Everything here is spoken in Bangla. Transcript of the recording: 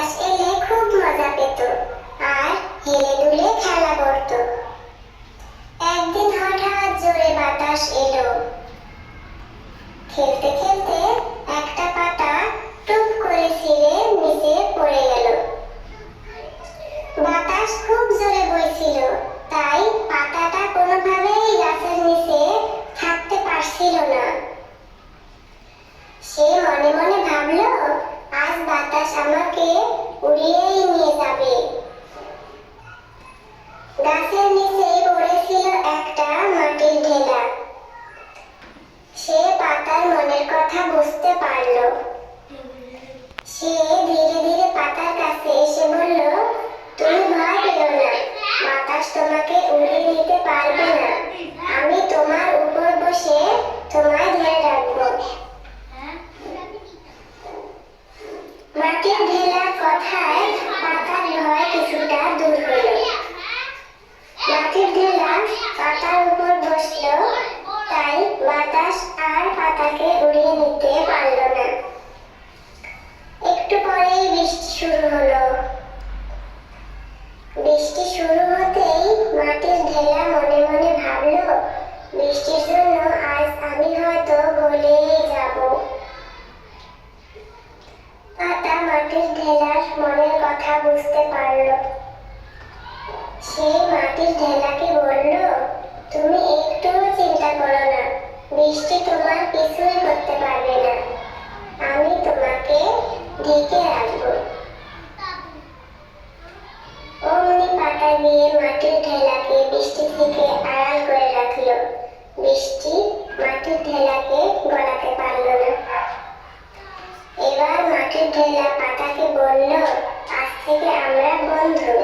বাতাস এলে খুব মজা পেত। আর হেলে দুলে খেলা করত। একদিন হঠাৎ জোরে বাতাস এলো। খেলতে খেলতে একটা পাতা টুপ করে ছিঁড়ে পড়ে গেল। বাতাস খুব জোরে বইছিল, তাই পাতাটা কোনোভাবেই গাছের নিচে থাকতে পারছিল না। সে মনে মনে ভাবলো, আজ বাতাস আমাকে উড়িয়েই নিয়ে যাবে। গাছের নিচে পড়েছিল একটা মাটির ঢেলা। মাটির ঢেলার কথায় পাতার ভয় কিছুটা দূর হলো। মাটির ঢেলা পাতার উপর বসল, তাই বাতাস আর পাতাকে উড়িয়ে নিতে পারল না। ঢেলার মনের কথা বুঝতে পারল। সেই মাটির ঢেলাকে বলল, তুমি একটুও চিন্তা করো না, বৃষ্টি তোমার কিছুই করতে পারবে না। মাটির ঢেলা পাতাকে বলল আজ থেকে আমরা বন্ধু।